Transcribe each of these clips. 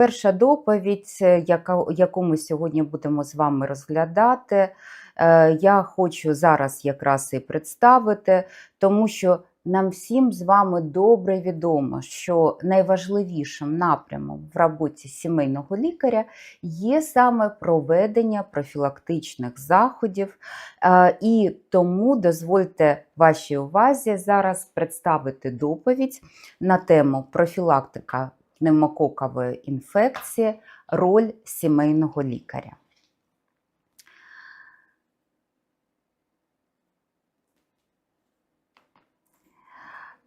Перша доповідь, е, яку ми сьогодні будемо з вами розглядати, е, я хочу зараз якраз і представити, тому що нам всім з вами добре відомо, що найважливішим напрямом в роботі сімейного лікаря є саме проведення профілактичних заходів. Е, І тому дозвольте вашій увазі зараз представити доповідь на тему профілактика пневмококової інфекції, роль сімейного лікаря.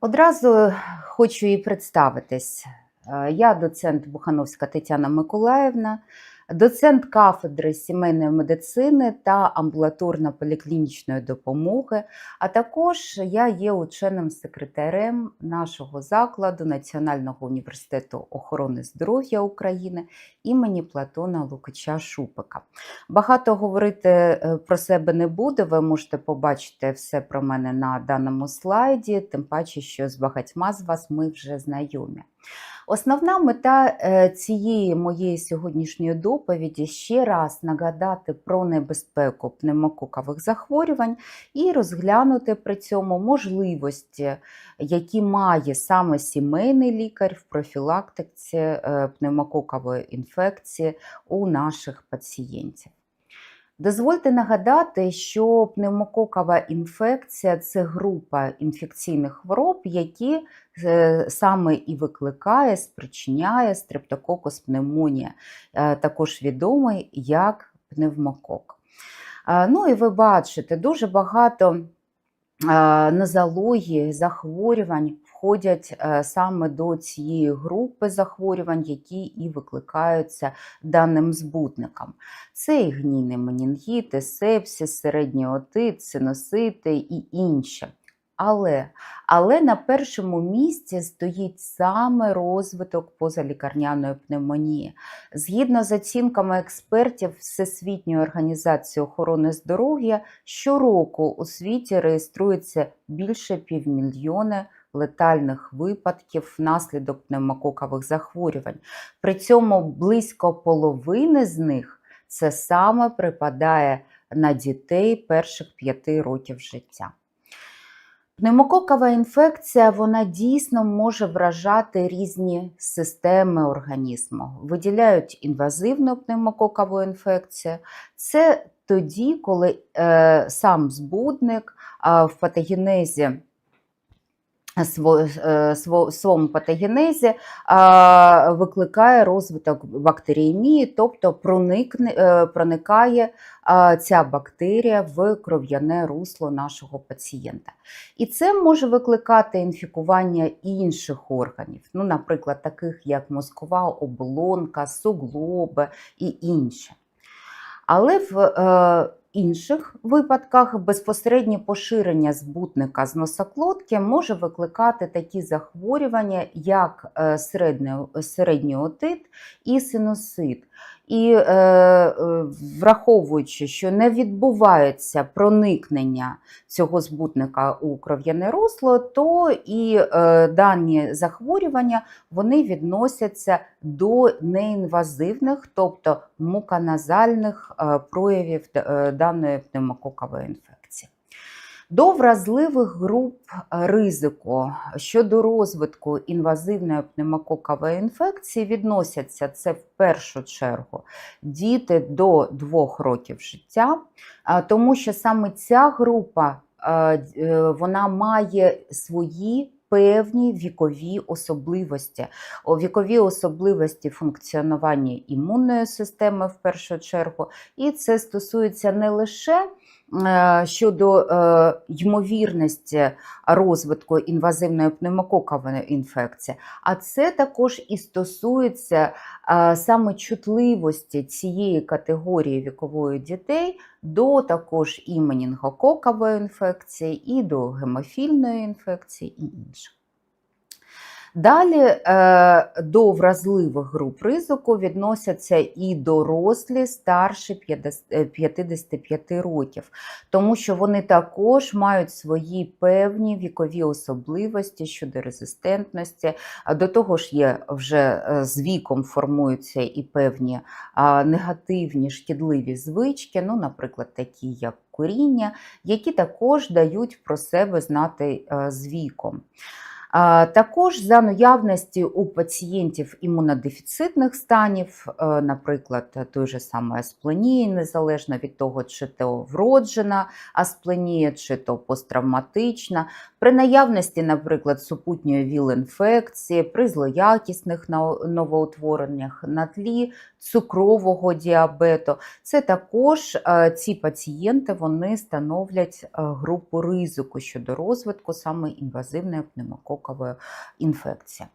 Одразу хочу і представитись. Е, Я доцент Бухановська Тетяна Миколаївна, доцент кафедри сімейної медицини та амбулаторно-поліклінічної допомоги, а також я є ученим секретарем нашого закладу Національного університету охорони здоров'я України імені Платона Лукича Шупика. Багато говорити е, про себе не буду, ви можете побачити все про мене на даному слайді, тим паче, що з багатьма з вас ми вже знайомі. Основна мета е, цієї моєї сьогоднішньої доповіді ще раз нагадати про небезпеку пневмококових захворювань і розглянути при цьому можливості, які має саме сімейний лікар в профілактиці е, пневмококової інфекції у наших пацієнтів. Дозвольте нагадати, що пневмококова інфекція це група інфекційних хвороб, які е, саме і викликає, спричиняє стрептококус пневмонія, е, також відомий як пневмокок. Е, Ну і ви бачите, дуже багато нозології, захворювань входять е, саме до цієї групи захворювань, які і викликаються даним збутником. Це і гнійний менінгіт, і сепсис, середній отит, синусити і інші. Але, але на першому місці стоїть саме розвиток позалікарняної пневмонії. Згідно з оцінками експертів Всесвітньої організації охорони здоров'я, щороку у світі реєструється більше півмільйона летальних випадків внаслідок пневмококових захворювань. При цьому близько половини з них це саме припадає на дітей перших п'яти років життя. Пневмококова інфекція вона дійсно може вражати різні системи організму. Виділяють інвазивну пневмококову інфекцію. Це тоді, коли е, сам збудник е, в патогенезі своєму патогенезі викликає розвиток бактеріємії, тобто е, проникає ця бактерія в кров'яне русло нашого пацієнта. І це може викликати інфікування інших органів, ну, наприклад, таких як мозкова оболонка, суглоби і інше. Але в е, інших випадках безпосереднє поширення збутника з носоклотки може викликати такі захворювання, як е, середній, середній отит і синусит. І е, е, враховуючи, що не відбувається проникнення цього збутника у кров'яне русло, то і е, дані захворювання вони відносяться до неінвазивних, тобто муканазальних е, проявів е, даної пневмококової інфекції. До вразливих груп ризику щодо розвитку інвазивної пневмококової інфекції відносяться це в першу чергу діти до 2 років життя, тому що саме ця група д- е, вона має свої певні вікові особливості. Вікові особливості функціонування імунної системи в першу чергу, і це стосується не лише е, щодо е, ймовірності розвитку інвазивної пневмококової інфекції, а це також і стосується е, саме чутливості цієї категорії вікової дітей до також і менінгококової інфекції, і до гемофільної інфекції і інших. Далі е, до вразливих груп ризику відносяться і дорослі старші 50 е, 55 років, тому що вони також мають свої певні вікові особливості щодо резистентності. До того ж, є вже е, з віком формуються і певні негативні шкідливі звички, ну, наприклад, такі як куріння, які також дають про себе знати з віком. Також за наявності у пацієнтів імунодефіцитних станів, е, наприклад, той же самої аспленії, незалежно від того, чи то вроджена аспленія, чи то посттравматична, при наявності, наприклад, супутньої ВІЛ-інфекції, при злоякісних новоутвореннях на тлі цукрового діабету, це також е, ці пацієнти вони становлять е, групу ризику щодо розвитку саме інвазивної пневмококової інфекції.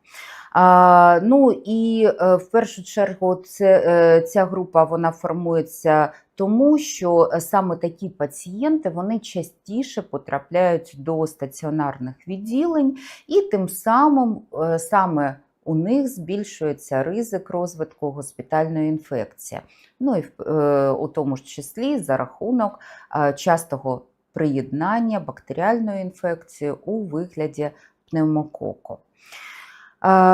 Ну і е, в першу чергу це, ця група вона формується тому, що е, саме такі пацієнти вони частіше потрапляють до стаціонарних відділень, і тим самим е, саме у них збільшується ризик розвитку госпітальної інфекції. Ну і е, у тому ж числі за рахунок частого приєднання бактеріальної інфекції у вигляді пневмококу.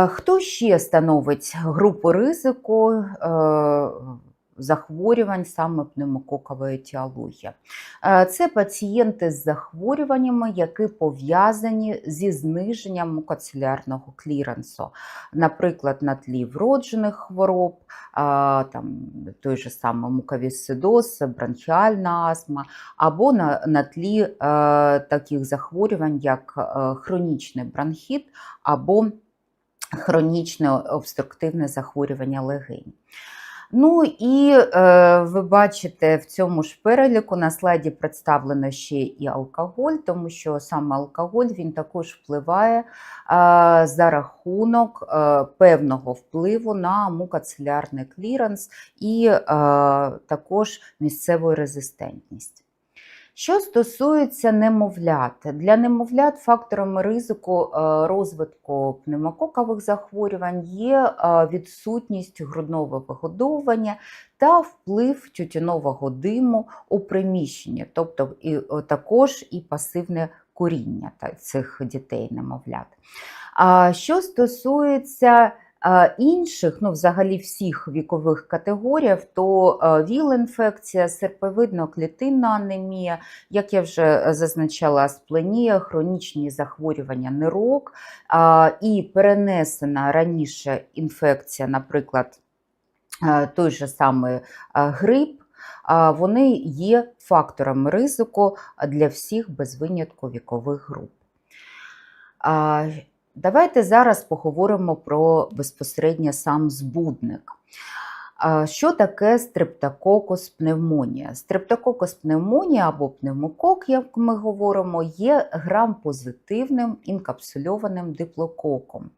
Хто ще становить групу ризику захворювань саме пневмококової етіології? Е, Це пацієнти з захворюваннями, які пов'язані зі зниженням мукоцелярного кліренсу, наприклад, на тлі вроджених хвороб, там, той же самий муковісцидоз, бронхіальна астма, або на, на тлі е, таких захворювань, як е, хронічний бронхіт або хронічне обструктивне захворювання легень. Ну і е, ви бачите в цьому ж переліку на слайді представлено ще і алкоголь, тому що саме алкоголь він також впливає е, за рахунок е, певного впливу на мукоцелярний кліренс і е, також місцеву резистентність. Що стосується немовлят, для немовлят факторами ризику е, розвитку пневмококових захворювань є е, відсутність грудного вигодовування та вплив тютюнового диму у приміщенні, тобто і, також і пасивне куріння та- цих дітей немовлят. А що стосується інших, ну взагалі всіх вікових категорій, то е, ВІЛ-інфекція, серповидно-клітинна анемія, як я вже зазначала, аспленія, хронічні захворювання нирок і перенесена раніше інфекція, наприклад, е, той же самий е, грип, вони є факторами ризику для всіх без винятку вікових груп. Давайте зараз поговоримо про безпосередньо сам збудник. Що таке стрептококус пневмонія? Стрептококус пневмонія або пневмокок, як ми говоримо, є грам-позитивним інкапсульованим диплококом.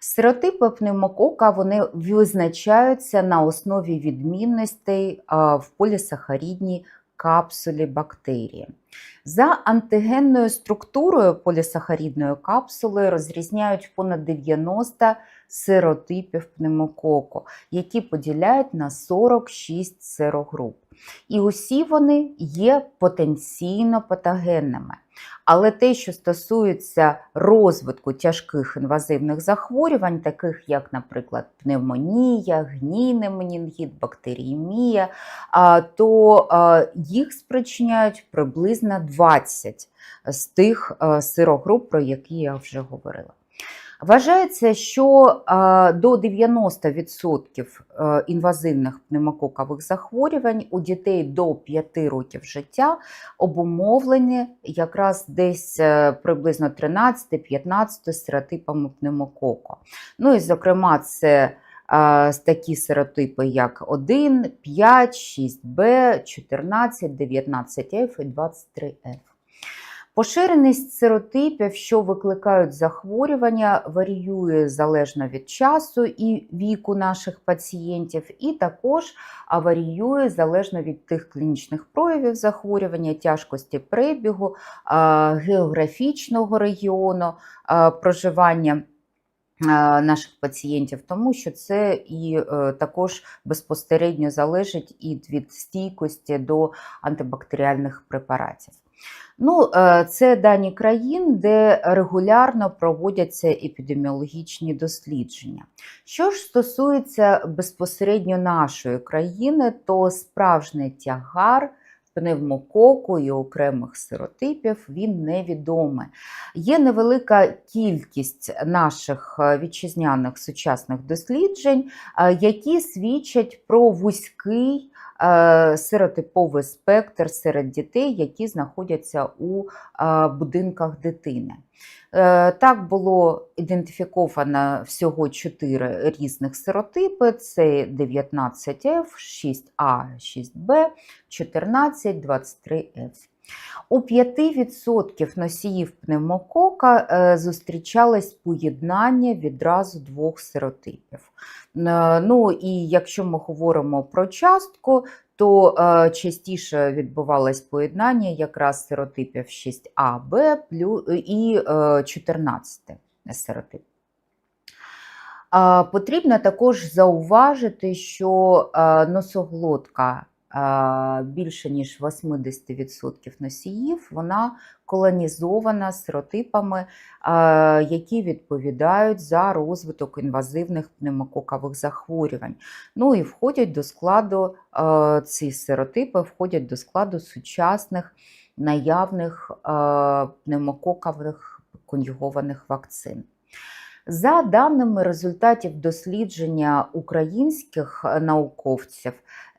Стереотипи пневмокока вони визначаються на основі відмінностей в полісахарідній капсулі бактерії. За антигенною структурою полісахарідної капсули розрізняють понад 90 серотипів пневмококу, які поділяють на 46 серогруп. І усі вони є потенційно патогенними. Але те, що стосується розвитку тяжких інвазивних захворювань, таких як, наприклад, пневмонія, гнійний менінгіт, бактеріємія, то їх спричиняють приблизно 20 з тих сирогруп, про які я вже говорила. Вважається, що до 90% е, інвазивних пневмококових захворювань у дітей до 5 років життя обумовлені якраз десь е, приблизно 13-15 стереотипами пневмококу. Ну і, зокрема, це е, такі серотипи, як 1, 5, 6Б, 14, 19F і 23F. Поширеність серотипів, що викликають захворювання, варіює залежно від часу і віку наших пацієнтів, і також варіює залежно від тих клінічних проявів захворювання, тяжкості перебігу, географічного регіону проживання наших пацієнтів, тому що це і е, також безпосередньо залежить і від стійкості до антибактеріальних препаратів. Ну, е, це дані країн, де регулярно проводяться епідеміологічні дослідження. Що ж стосується безпосередньо нашої країни, то справжній тягар пневмококу і окремих сиротипів він невідомий. Є невелика кількість наших е, вітчизняних сучасних досліджень, е, які свідчать про вузький е, сиротиповий спектр серед дітей, які знаходяться у будинках дитини. Так було ідентифіковано всього чотири різних сиротипи: це 19F, 6А, 6Б, 14, 23F. У 5% носіїв пневмокока е, зустрічалось поєднання відразу двох сиротипів. Е, ну і якщо ми говоримо про частку, то е, частіше відбувалось поєднання якраз сиротипів 6А, Б і 14 сиротип. Потрібно також зауважити, що носоглотка більше ніж 80% носіїв, вона колонізована стереотипами, які відповідають за розвиток інвазивних пневмококових захворювань. Ну і входять до складу ці стереотипи входять до складу сучасних наявних пневмококових конюгованих вакцин. За даними результатів дослідження українських науковців,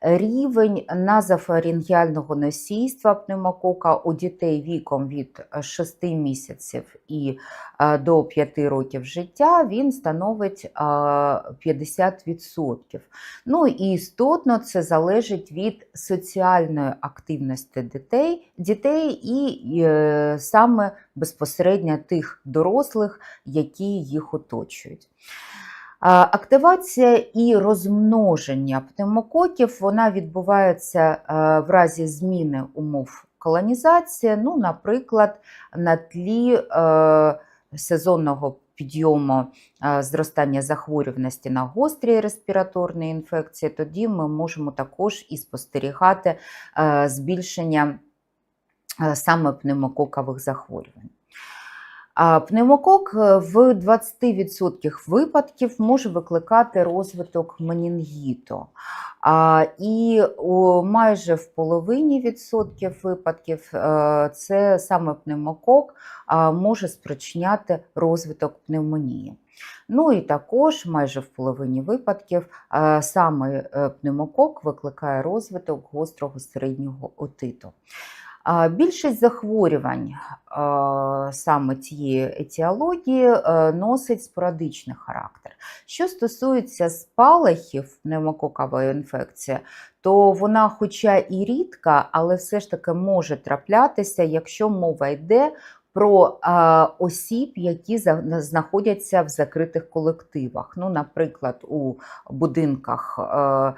рівень назофарингіального носійства пневмокока у дітей віком від 6 місяців і е, до 5 років життя він становить 50%. Е, ну і істотно це залежить від соціальної активності дітей, дітей і е, саме безпосередньо тих дорослих, які їх оточують. Активація і розмноження пневмококів вона відбувається е, в разі зміни умов колонізації, ну, наприклад, на тлі е, сезонного підйому е, зростання захворюваності на гострі респіраторні інфекції, тоді ми можемо також і спостерігати збільшення саме пневмококових захворювань. Пневмокок е, в 20% випадків може викликати розвиток менінгіту. І майже в половині відсотків випадків е, це саме пневмокок може спричиняти розвиток пневмонії. Ну і також майже в половині випадків е, саме пневмокок викликає розвиток гострого середнього отиту. Більшість захворювань саме цієї етіології е, носить спорадичний характер. Що стосується спалахів пневмококової інфекції, то вона, хоча і рідка, але все ж таки може траплятися, якщо мова йде про а, осіб, які знаходяться в закритих колективах. Ну, Наприклад, у будинках а,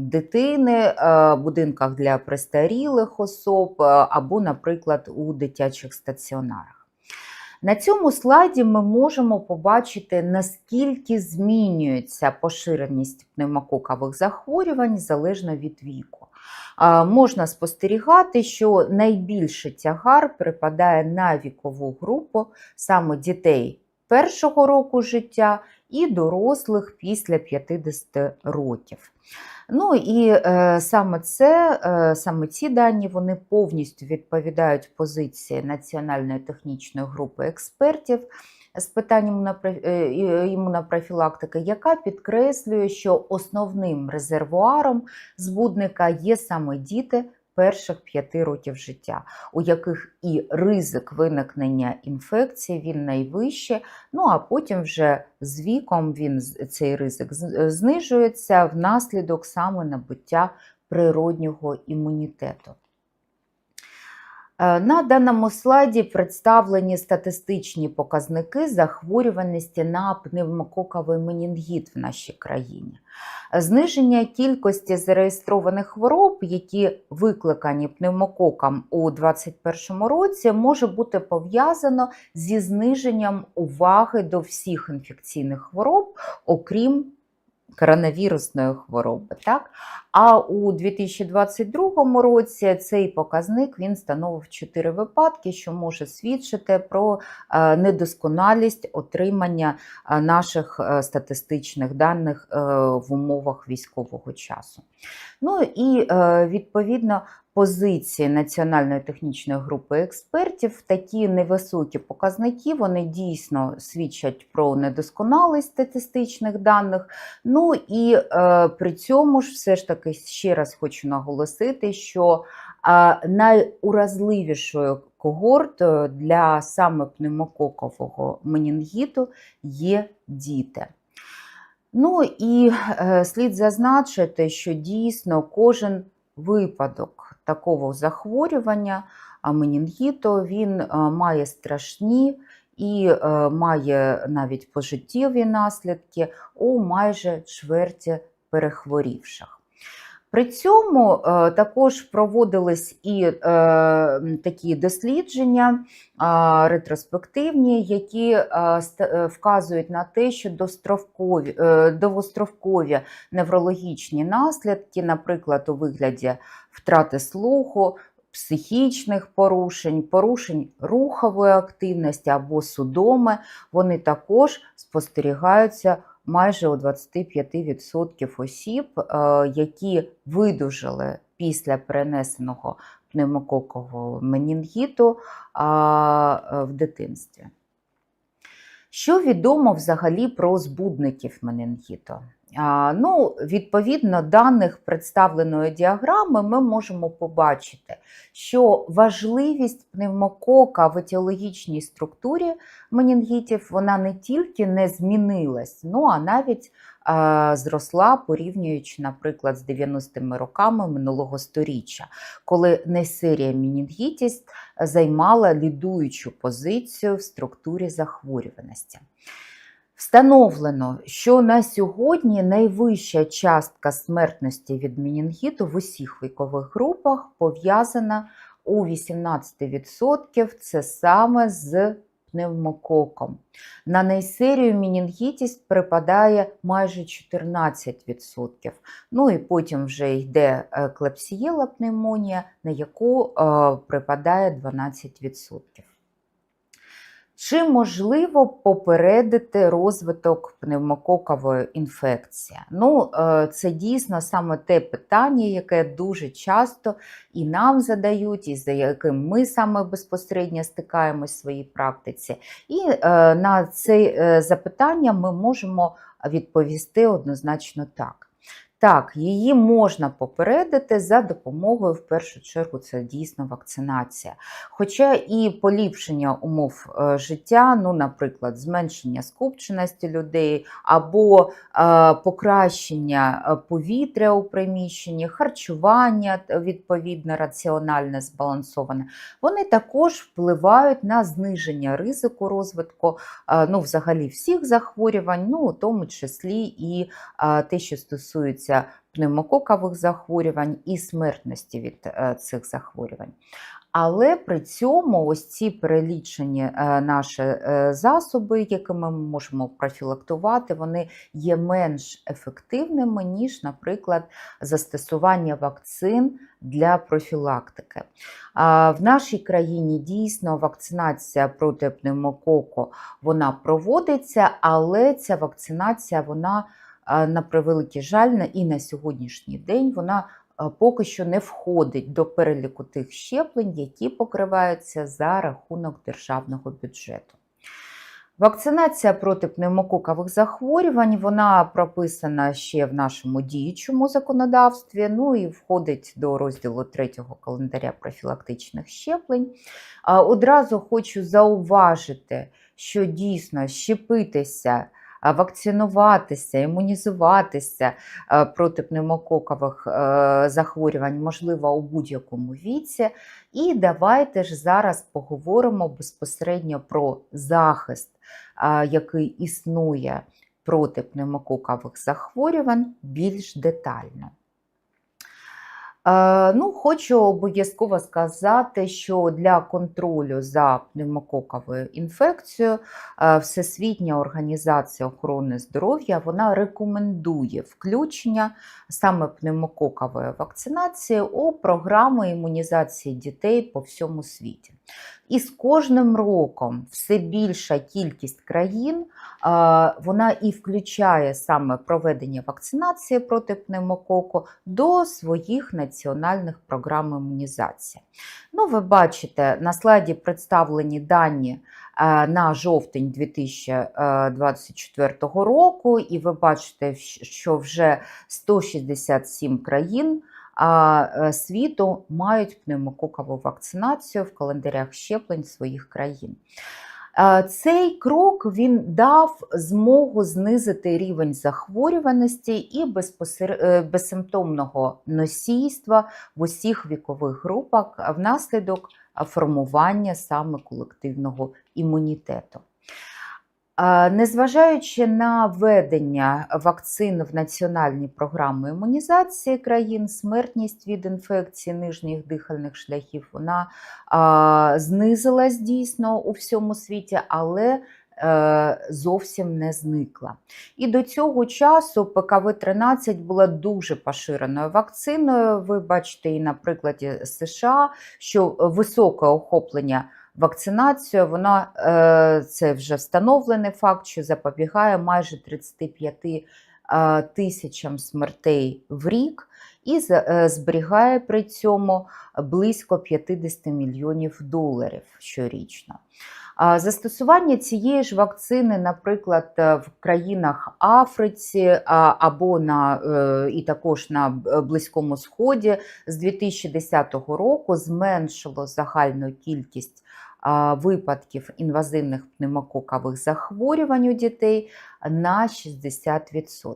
дитини, а, будинках для престарілих особ, або, наприклад, у дитячих стаціонарах. На цьому слайді ми можемо побачити, наскільки змінюється поширеність пневмококових захворювань залежно від віку можна спостерігати, що найбільше тягар припадає на вікову групу саме дітей першого року життя і дорослих після 50 років. Ну і е, саме це, е, саме ці дані вони повністю відповідають позиції Національної технічної групи експертів з питань е, імунопрофілактики, яка підкреслює, що основним резервуаром збудника є саме діти перших п'яти років життя, у яких і ризик виникнення інфекції він найвищий, ну а потім вже з віком він цей ризик знижується внаслідок саме набуття природнього імунітету. Е, На даному слайді представлені статистичні показники захворюваності на пневмококовий менінгіт в нашій країні. Зниження кількості зареєстрованих хвороб, які викликані пневмококом у 2021 році, може бути пов'язано зі зниженням уваги до всіх інфекційних хвороб, окрім коронавірусної хвороби. Так? А у 2022 році цей показник він становив 4 випадки, що може свідчити про е, недосконалість отримання е, наших е, статистичних даних в умовах військового часу. Ну і відповідно позиції Національної технічної групи експертів такі невисокі показники вони дійсно свідчать про недосконалість статистичних даних. Ну і е, при цьому ж все ж таки ще раз хочу наголосити, що е, найуразливішою когортою для саме пневмококового менінгіту є діти. Ну і е, слід зазначити, що дійсно кожен випадок такого захворювання а, менінгіту він має страшні і е, має навіть пожиттєві наслідки у майже чверті перехворівших. При цьому е, також проводились і е, такі дослідження ретроспективні, які е, вказують на те, що дострокові, довгострокові неврологічні наслідки, наприклад, у вигляді втрати слуху, психічних порушень, порушень рухової активності або судоми, вони також спостерігаються майже у 25% осіб, е, які видужали після перенесеного пневмококового менінгіту е, в дитинстві. Що відомо взагалі про збудників менінгіту? Ну, відповідно даних представленої діаграми, ми можемо побачити, що важливість пневмокока в етіологічній структурі менінгітів вона не тільки не змінилась, ну а навіть а, зросла, порівнюючи, наприклад, з 90-ми роками минулого сторіччя, коли несерія менінгітіс займала лідуючу позицію в структурі захворюваності. Встановлено, що на сьогодні найвища частка смертності від менінгіту в усіх вікових групах пов'язана у 18%. Це саме з пневмококом. На нейсерію менінгітіс припадає майже 14%. Ну і потім вже йде е, клепсієла пневмонія, на яку е, припадає 12%. Чи можливо попередити розвиток пневмококової інфекції? Ну, е, це дійсно саме те питання, яке дуже часто і нам задають, і за яким ми саме безпосередньо стикаємось в своїй практиці. І е, на це е, запитання ми можемо відповісти однозначно так. Так, її можна попередити за допомогою, в першу чергу, це дійсно вакцинація. Хоча і поліпшення умов е, життя, ну, наприклад, зменшення скупченості людей або е, покращення е, повітря у приміщенні, харчування е, відповідно раціональне, збалансоване, вони також впливають на зниження ризику розвитку е, ну, взагалі всіх захворювань, ну, у тому числі і е, те, що стосується пневмококових захворювань і смертності від е, цих захворювань. Але при цьому ось ці перелічені е, наші е, засоби, якими ми можемо профілактувати, вони є менш ефективними, ніж, наприклад, застосування вакцин для профілактики. В нашій країні дійсно вакцинація проти пневмококу вона проводиться, але ця вакцинація вона на превеликий жаль, і на сьогоднішній день вона поки що не входить до переліку тих щеплень, які покриваються за рахунок державного бюджету. Вакцинація проти пневмококових захворювань вона прописана ще в нашому діючому законодавстві, ну і входить до розділу 3 календаря профілактичних щеплень. Одразу хочу зауважити, що дійсно щепитися вакцинуватися, імунізуватися проти пневмококових е, захворювань, можливо, у будь-якому віці. І давайте ж зараз поговоримо безпосередньо про захист, який існує проти пневмококових захворювань більш детально. Е, Ну, хочу обов'язково сказати, що для контролю за пневмококовою інфекцією е, Всесвітня організація охорони здоров'я вона рекомендує включення саме пневмококової вакцинації у програми імунізації дітей по всьому світі. І з кожним роком все більша кількість країн вона і включає саме проведення вакцинації проти пневмококу до своїх національних програм імунізації. Ну, ви бачите, на слайді представлені дані е, на жовтень 2024 року, і ви бачите, що вже 167 країн е, світу мають пневмококову вакцинацію в календарях щеплень своїх країн. Е, Цей крок він дав змогу знизити рівень захворюваності і безпосер... е, безсимптомного носійства в усіх вікових групах внаслідок формування саме колективного імунітету. Незважаючи на введення вакцин в національні програми імунізації країн, смертність від інфекції нижніх дихальних шляхів вона знизилась дійсно у всьому світі, але е, зовсім не зникла. І до цього часу ПКВ-13 була дуже поширеною вакциною. Ви бачите і на прикладі США, що високе охоплення Вакцинація, вона е, це вже встановлений факт, що запобігає майже 35 е, тисячам смертей в рік і е, зберігає при цьому близько 50 мільйонів доларів щорічно. Застосування цієї ж вакцини, наприклад, в країнах Африці або на і також на Близькому Сході з 2010 року зменшило загальну кількість випадків інвазивних пневмококових захворювань у дітей на 60%.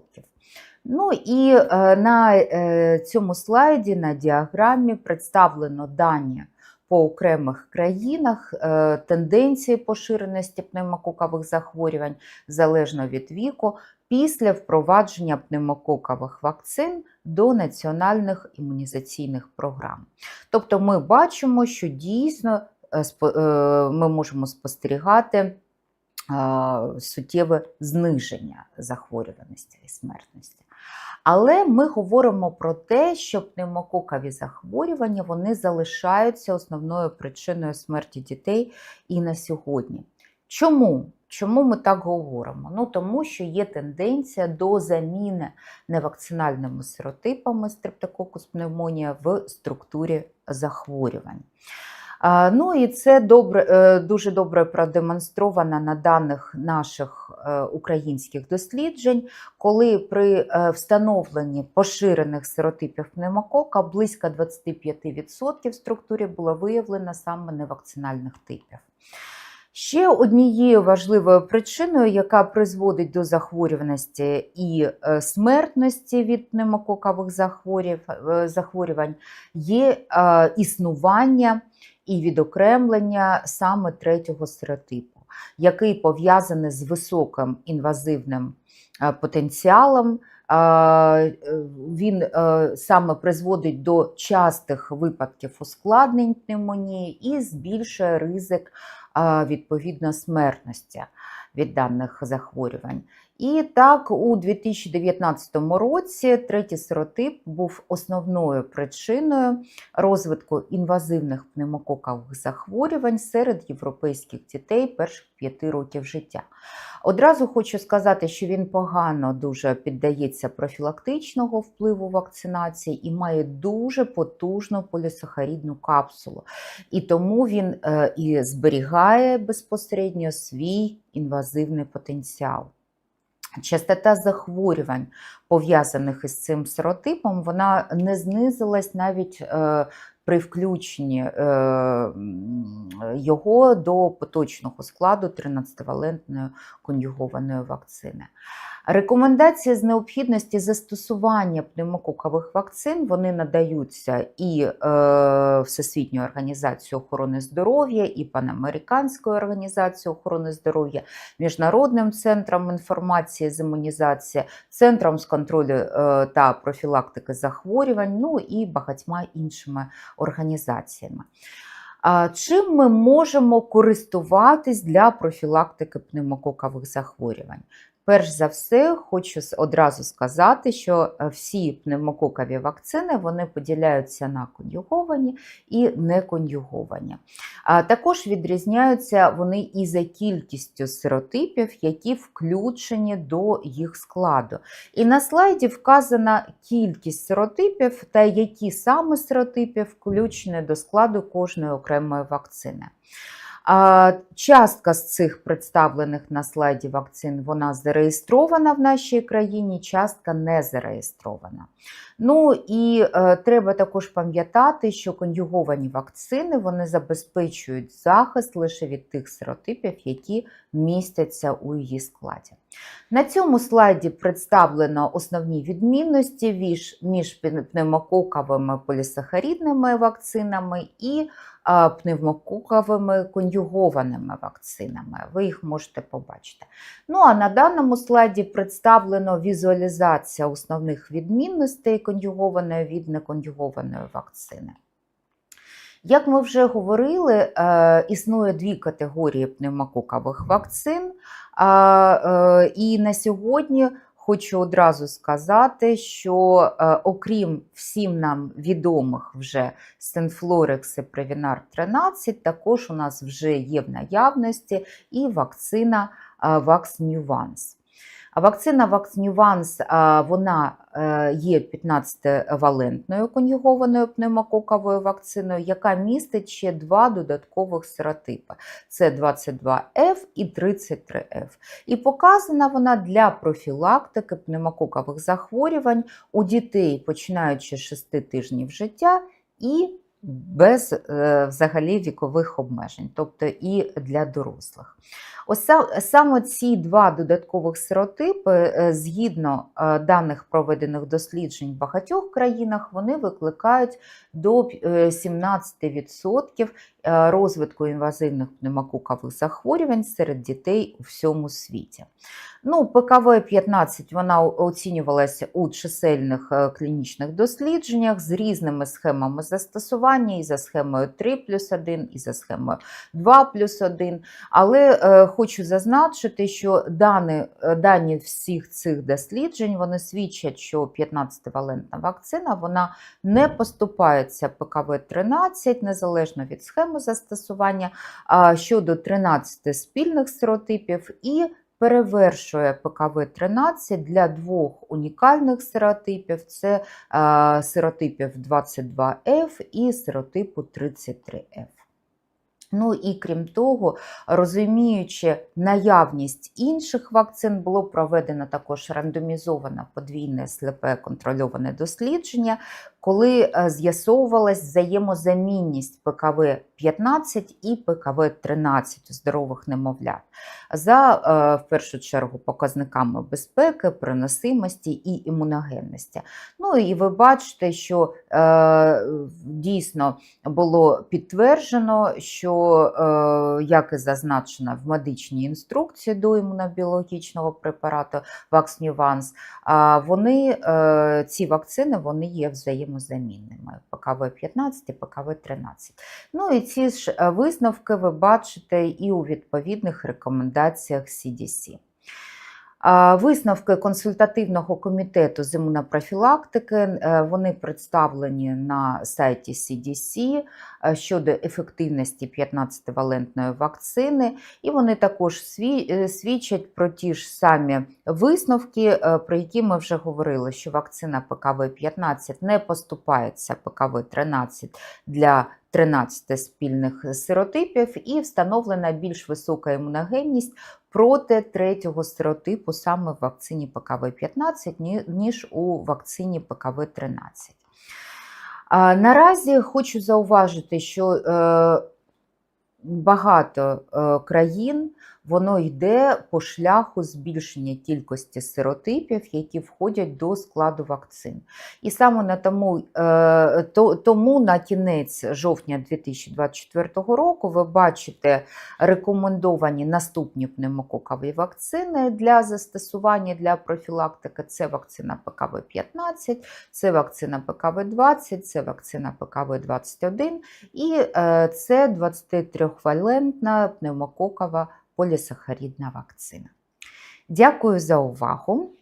Ну і е, на е, цьому слайді на діаграмі представлено дані по окремих країнах, е, тенденції поширеності пневмококових захворювань залежно від віку після впровадження пневмококових вакцин до національних імунізаційних програм. Тобто ми бачимо, що дійсно ми можемо спостерігати суттєве зниження захворюваності і смертності. Але ми говоримо про те, що пневмококові захворювання вони залишаються основною причиною смерті дітей і на сьогодні. Чому? Чому ми так говоримо? Ну тому що є тенденція до заміни невакцинальними серотипами стрептококус пневмонія в структурі захворювань. Ну і це добре, е, дуже добре продемонстровано на даних наших е, українських досліджень, коли при е, встановленні поширених серотипів пневмокока близько 25% в структурі було виявлено саме невакцинальних типів. Ще однією важливою причиною, яка призводить до захворюваності і смертності від пневмококових захворювань, є існування і відокремлення саме третього серотипу, який пов'язаний з високим інвазивним е, потенціалом. Е, він е, саме призводить до частих випадків ускладнень пневмонії і збільшує ризик відповідно смертності від даних захворювань. І так, у 2019 році третій серотип був основною причиною розвитку інвазивних пневмококових захворювань серед європейських дітей перших п'яти років життя. Одразу хочу сказати, що він погано дуже піддається профілактичного впливу вакцинації і має дуже потужну полісахарідну капсулу. І тому він е, і зберігає безпосередньо свій інвазивний потенціал. Частота захворювань, пов'язаних із цим серотипом, вона не знизилась навіть е, при включенні е, його до поточного складу 13-валентної конюгованої вакцини. Рекомендації з необхідності застосування пневмококових вакцин вони надаються і е, Всесвітньою організацією охорони здоров'я, і Панамериканською організацією охорони здоров'я, Міжнародним центром інформації з імунізації, Центром з контролю е, та профілактики захворювань, ну і багатьма іншими організаціями. Чим ми можемо користуватись для профілактики пневмококових захворювань? Перш за все, хочу одразу сказати, що е, всі пневмококові вакцини вони поділяються на конюговані і неконюговані. А також відрізняються вони і за кількістю серотипів, які включені до їх складу. І на слайді вказана кількість серотипів та які саме серотипи включені до складу кожної окремої вакцини. Частка з цих представлених на слайді вакцин вона зареєстрована в нашій країні, частка не зареєстрована. Ну і е, треба також пам'ятати, що конюговані вакцини вони забезпечують захист лише від тих серотипів, які містяться у її складі. На цьому слайді представлено основні відмінності між, між пневмококовими полісахарідними вакцинами і а, пневмококовими конюгованими вакцинами. Ви їх можете побачити. Ну а на даному слайді представлено візуалізація основних відмінностей конюгованої від неконюгованої вакцини. Як ми вже говорили, е, існує дві категорії пневмококових вакцин, е, і на сьогодні хочу одразу сказати, що е, окрім всім нам відомих вже Сенфлорекс і Превінар 13, також у нас вже є в наявності і вакцина Vaxnuvance. А Вакцина Vaxnuvance, а, вона є 15-валентною конюгованою пневмококовою вакциною, яка містить ще два додаткових серотипи: це 22F і 33F. І показана вона для профілактики пневмококових захворювань у дітей, починаючи з 6 тижнів життя і без е, взагалі вікових обмежень, тобто і для дорослих. Ось саме ці два додаткових серотипи, е, згідно е, даних проведених досліджень в багатьох країнах, вони викликають до е, 17% е, розвитку інвазивних пневмококових захворювань серед дітей у всьому світі. Ну, ПКВ-15 вона оцінювалася у чисельних клінічних дослідженнях з різними схемами застосування, і за схемою 3 плюс 1, і за схемою 2 плюс 1. Але хочу зазначити, що дані, е, дані всіх цих досліджень вони свідчать, що 15-валентна вакцина вона не поступається ПКВ-13 незалежно від схеми застосування щодо 13 спільних серотипів і перевершує ПКВ-13 для двох унікальних серотипів: це е, серотипів 22F і серотипу 33F. Ну і крім того, розуміючи наявність інших вакцин, було проведено також рандомізоване подвійне слепе контрольоване дослідження, коли е, з'ясовувалась взаємозамінність ПКВ-15 і ПКВ-13 у здорових немовлят за е, в першу чергу показниками безпеки, переносимості і імуногенності. Ну і ви бачите, що е, дійсно було підтверджено, що, як і зазначено в медичній інструкції до імунобіологічного препарату Vaxnuvance, а вони, ці вакцини вони є взаємозамінними ПКВ-15 і ПКВ-13. Ну і ці ж е, висновки ви бачите і у відповідних рекомендаціях CDC. Висновки консультативного комітету з імунопрофілактики е, вони представлені на сайті CDC е, щодо ефективності 15-валентної вакцини, і вони також е, свідчать про ті ж самі висновки, про які ми вже говорили, що вакцина ПКВ-15 не поступається ПКВ-13 для 13 спільних серотипів і встановлена більш висока імуногенність проти третього серотипу саме в вакцині ПКВ-15, ніж у вакцині ПКВ-13. Наразі хочу зауважити, що е, багато е, країн воно йде по шляху збільшення кількості серотипів, які входять до складу вакцин. І саме на тому, е, тому на кінець жовтня 2024 року ви бачите рекомендовані наступні пневмококові вакцини для застосування для профілактики. Це вакцина ПКВ-15, це вакцина ПКВ-20, це вакцина ПКВ-21 і е, це 23-валентна пневмококова полісахарідна вакцина. Дякую за увагу.